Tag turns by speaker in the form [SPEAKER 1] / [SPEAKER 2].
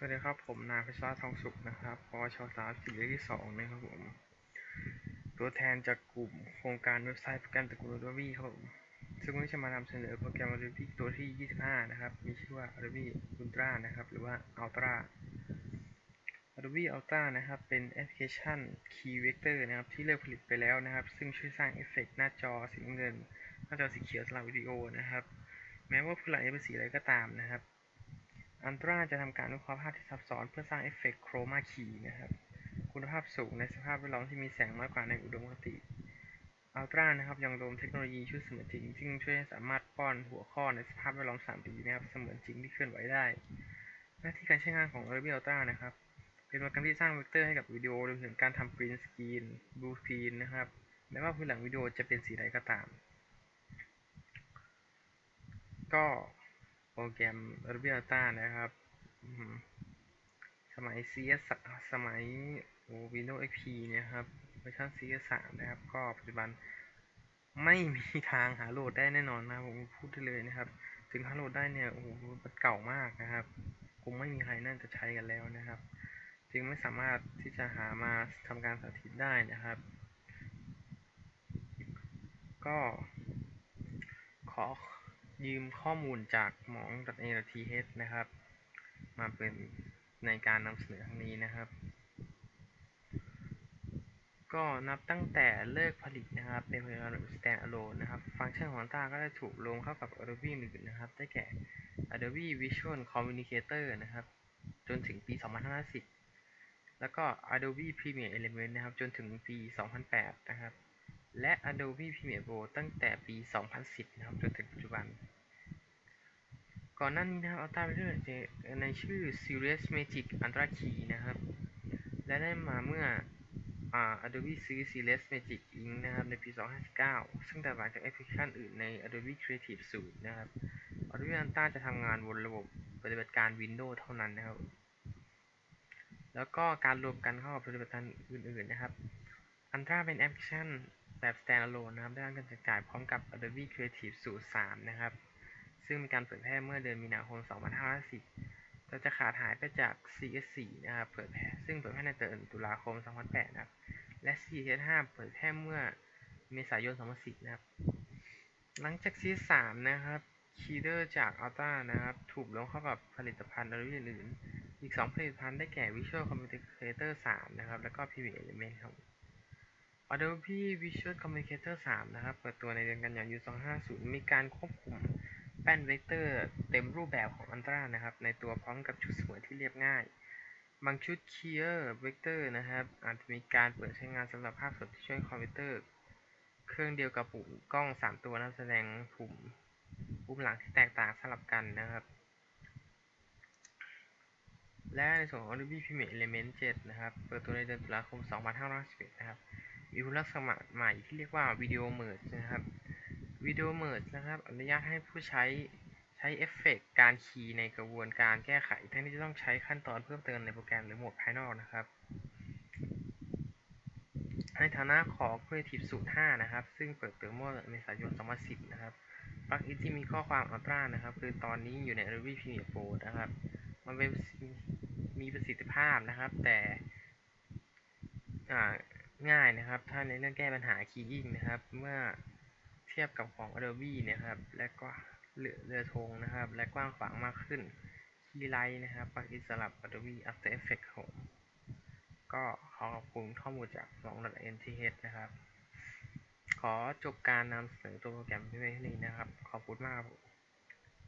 [SPEAKER 1] สวัสดีครับ ผมนายพิศราทองสุขนะครับปชสามสี่เลขที่สองนะครับผม ตัวแทนจากกลุ่มโครงการเว็บไซต์โปรแกรมตระกูล Adobe ครับผม ซึ่งวันนี้จะมานำเสนอโปรแกรม Adobe ตัวที่ 25 นะครับ มีชื่อว่า Adobe Ultra นะครับ หรือว่า Ultra Adobe Ultra นะครับ เป็นแอปพลิเคชัน Key Vector นะครับ ที่เลิกผลิตไปแล้วนะครับ ซึ่งช่วยสร้างเอฟเฟกต์หน้าจอสีเงิน หน้าจอสีเขียวสำหรับวิดีโอนะครับ แม้ว่าพื้นหลังจะเป็นสีอะไรก็ตามนะครับ อันตราจะทำการวิเคราะห์ภาพที่ซับซ้อนเพื่อสร้างเอฟเฟกต์โครมาคีนะครับ คุณภาพสูงในสภาพแวดล้อมที่มีแสงน้อยกว่าในอุดมคติอัลตรานะครับยังรวมเทคโนโลยีชุดเสมือนจริงซึ่งช่วยให้สามารถป้อนหัวข้อในสภาพแวดล้อม 3D นะครับเสมือนจริงที่เคลื่อนไหวได้ หน้าที่การใช้งานของ Adobe Ultra นะครับ เป็นโปรแกรมที่สร้างเวกเตอร์ให้กับวิดีโอรวมถึงการทำกรีนสกรีนบลูสกรีนนะครับแม้ว่าพื้นหลังวิดีโอจะเป็นสีใดก็ตาม ก็ รแกรม Adobe Ultra นะครับสมัย CS สมัย Windows XP เนี่ยครับเวอร์ชัน CS 3นะครับ ก็ปัจจุบันไม่มีทางหาโหลดได้แน่นอนนะผมพูดได้เลยนะครับ ถึงหาโหลดได้เนี่ยโอ้โหมันเก่ามากนะครับคงไม่มีใครน่าจะใช้กันแล้วนะครับ จึงไม่สามารถที่จะหามาทำการสาธิตได้นะครับ ก็ขอ ยืมข้อมูลจากหมอง .th นะครับ มาเป็นในการนำเสนอครั้งนี้นะครับ ก็นับตั้งแต่เลิกผลิตนะครับ เป็นผลิตภัณฑ์ standalone นะครับ ฟังก์ชันของตาก็ได้ถูกลงเข้ากับ Adobe อื่นๆนะครับ ได้แก่ Adobe Visual Communicator นะครับ จนถึงปี 2510แล้วก็ Adobe Premiere Element นะครับ จนถึงปี 2008 นะครับ และ Adobe Premiere Pro ตั้งแต่ปี 2010 นะครับจนถึงปัจจุบัน ก่อนหน้านี้นะครับ Ultra เป็นในชื่อ Serious Magic Ultra Key นะครับ และได้มาเมื่ออ Adobe ซื้อ Serious Magic Inc. นะครับ ในปี 2019ซึ่งแตกต่างจากแอปพลิเคชันอื่นใน Adobe Creative Suite นะครับ Adobe Ultra จะทำงานบนระบบปฏิบัติการ Windows เท่านั้นนะครับ แล้วก็การรวมกันเข้ากับปฏิบัติการอื่นๆนะครับ Ultra เป็นแอปพลิเคชัน แบบ standalone นะครับ ได้รับการจัดจ่ายพร้อมกับ Adobe Creative Suite 3 นะครับ ซึ่งมีการเผยแพร่เมื่อเดือนมีนาคม 2510แต่จะขาดหายไปจาก CS4 นะครับเผยแพร่ซึ่งเผยแพร่ในเดือนตุลาคม 2008 นะครับ และ CS5 เผยแพร่เมื่อเมษายน 2010 นะครับ หลังจาก CS3 นะครับคีเดอร์จาก Ultra นะครับ ถูกลงเข้ากับผลิตภัณฑ์ Adobe อื่น อีก 2 ผลิตภัณฑ์ได้แก่ Visual Communicator 3 นะครับ แล้วก็ Premiere Element ครับ Adobe Visual Communicator 3 นะครับ เปิดตัวในเดือนกันยายน2050 มีการควบคุมแป้นเวกเตอร์เต็มรูปแบบของ Ultra นะครับ ในตัวพร้อมกับชุดสมือนที่เรียบง่าย บางชุด Clear Vector นะครับ อาจจะมีการเปิดใช้งานสำหรับภาพสดที่ช่วยคอมพิวเตอร์ เครื่องเดียวกับปุ่มกล้อง 3 ตัวนะแสดงปุ่มปุ่มหลังที่แตกต่างสลับกันนะครับ และในส่วนของ Adobe Premiere Element 7 นะครับ เปิดตัวในเดือนตุลาคม 2511 นะครับ มีคุณลักษณะใหม่ที่เรียกว่า Video Merge นะครับ Video Merge นะครับอนุญาตให้ผู้ใช้ใช้เอฟเฟกต์การคีย์ในกระบวนการแก้ไขทั้งที่จะต้องใช้ขั้นตอนเพิ่มเติมในโปรแกรมหรือโหมดภายนอกนะครับ ในฐานะของ Creative Suite 5 นะครับ ซึ่งเปิดตัวเมื่อเมษายน 2010 นะครับปลั๊กอินที่มีข้อความ Ultra นะครับ คือตอนนี้อยู่ใน Adobe Premiere Pro นะครับ มันเป็นมีประสิทธิภาพนะครับ แต่ ง่ายนะครับ ถ้าในเรื่องแก้ปัญหา keying นะครับ เมื่อเทียบกับของ Adobe นะครับ และก็เรือเรือธงนะครับ และกว้างขวางมากขึ้น คีย์ไลท์นะครับปลั๊กอิสำหรับ Adobe After Effects ผมก็ขอขอบคุณข้อมูลจาก 2.nth นะครับ ขอจบการนำเสนอตัวโปรแกรมเพียงเท่านี้นะครับ ขอบคุณมากครับ